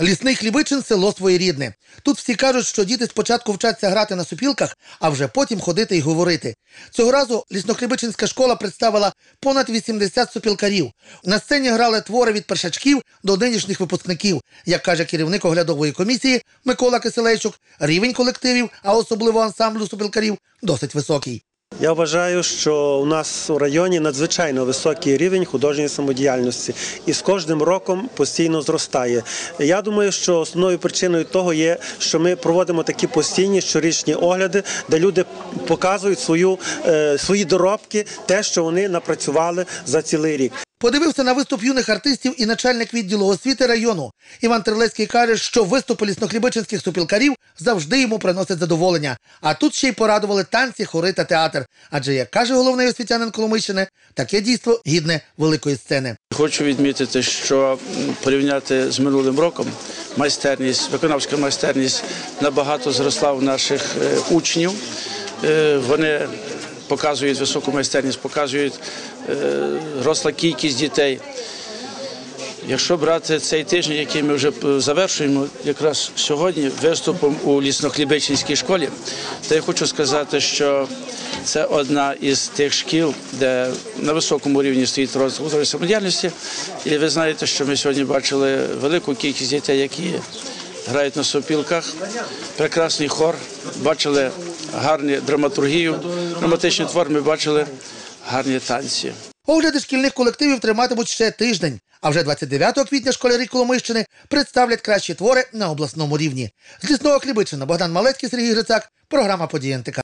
Лісний Хлібичин село своєрідне. Тут всі кажуть, що діти спочатку вчаться грати на супілках, а вже потім ходити і говорити. Цього разу ліснохлібичинська школа представила понад 80 супілкарів. На сцені грали твори від першачків до нинішніх випускників. Як каже керівник оглядової комісії Микола Киселейчук, рівень колективів, а особливо ансамблю супілкарів, досить високий. Я вважаю, що у нас у районі надзвичайно високий рівень художньої самодіяльності і з кожним роком постійно зростає. Я думаю, що основною причиною того є, що ми проводимо такі постійні щорічні огляди, де люди показують свою, е, свої доробки, те, що вони напрацювали за цілий рік. Подивився на виступ юних артистів і начальник відділу освіти району. Іван Терлецький каже, що виступи ліснохлібичинських супілкарів завжди йому приносять задоволення. А тут ще й порадували танці, хори та театр. Адже, як каже головний освітянин Коломийщини, таке дійство гідне великої сцени. Хочу відмітити, що порівняти з минулим роком майстерність, виконавська майстерність набагато зросла у наших е, учнів. Е, Вони показують високу майстерність, показують е, росла кількість дітей. Якщо брати цей тиждень, який ми вже завершуємо, якраз сьогодні виступом у ліснохлібичинській школі, то я хочу сказати, що це одна із тих шкіл, де на високому рівні стоїть розвиток самодіяльності. І ви знаєте, що ми сьогодні бачили велику кількість дітей, які грають на сопілках, прекрасний хор, бачили гарну драматургію, драматичний твори ми бачили гарні танці. Огляди шкільних колективів триматимуть ще тиждень. А вже 29 квітня школярі Коломийщини представлять кращі твори на обласному рівні. З лісного Хлібичина Богдан Малецький, Сергій Грицак, програма «Події НТК».